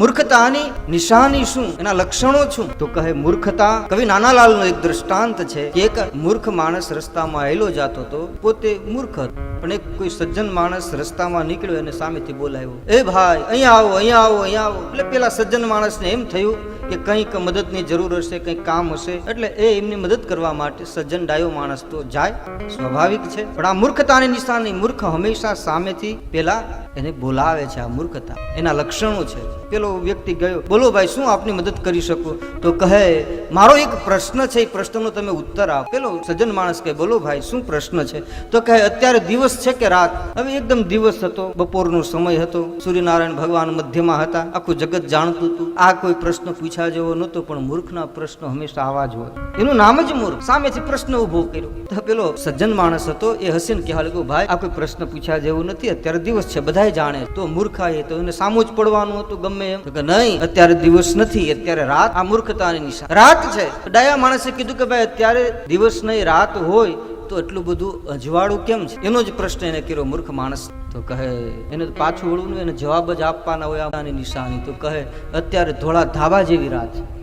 મૂર્ખતાની નિશાની શું? એના લક્ષણો શું? તો કહે, મૂર્ખતા કવિ નાનાલાલનો એક દ્રષ્ટાંત છે કે એક મૂર્ખ માણસ રસ્તામાં આવેલો જાતો હતો પોતે મૂર્ખ હતો. પણ એક કોઈ સજ્જન માણસ રસ્તામાં નીકળ્યો અને સામેથી બોલાવ્યો, એ ભાઈ, અહીંયા આવો અહીંયા આવો અહીંયા આવો. એટલે પેલા સજ્જન માણસને એમ થયું કે કંઈક મદદની જરૂર હશે, કંઈક કામ હશે, એટલે એ એમની મદદ કરવા માટે સજ્જન ડાયો માણસ તો જાય. સ્વાભાવિક છે. પણ આ મૂર્ખતાની નિશાની, મૂર્ખ હંમેશા સામેથી પેલા એને બોલાવે છે આ મૂર્ખતા. એના લક્ષણો છે. પેલો વ્યક્તિ ગયો, બોલો ભાઈ, શું આપની મદદ કરી શકું? તો કહે, મારો એક પ્રશ્ન છે, એ પ્રશ્નનો તમે ઉત્તર આપો. પેલો સજ્જન માણસ કહે, બોલો ભાઈ, શું પ્રશ્ન છે? તો કહે, અત્યારે દિવસ છે કે રાત? હવે એકદમ દિવસ હતો, બપોરનો સમય હતો. સૂર્યનારાયણ ભગવાન મધ્યમાં હતા. આખું જગત જાણતું હતું. આ કોઈ પ્રશ્ન પૂછ્યા જેવો નહોતો, પણ મૂર્ખના પ્રશ્નો હંમેશા આવા જ હોય. એનું નામ જ મૂર્ખ. સામેથી પ્રશ્ન ઊભો કર્યો. પેલો સજ્જન માણસ હતો, એ હસીને કહેવા લાગ્યો, ભાઈ, આ કોઈ પ્રશ્ન પૂછ્યા જેવું નથી, અત્યારે દિવસ છે, બધાય જાણે તો મૂર્ખાએ તો એને સામું જ પડવાનું હતું ગમે એમ. કે નહીં, અત્યારે દિવસ નથી, અત્યારે રાત. આ મૂર્ખતાની નિશાન. રાત છે. ડાયા માણસે કીધું કે, ભાઈ, અત્યારે દિવસ નહીં, રાત હોય તો એટલું બધું અજવાળું કેમ છે? એનો જ પ્રશ્ન એને કર્યો મૂર્ખ માણસ. તો કહે, એને તો પાછું વળવું એને જવાબ જ આપવાના હોય આની નિશાની. તો કહે, અત્યારે ધોળા ધાબા જેવી રાત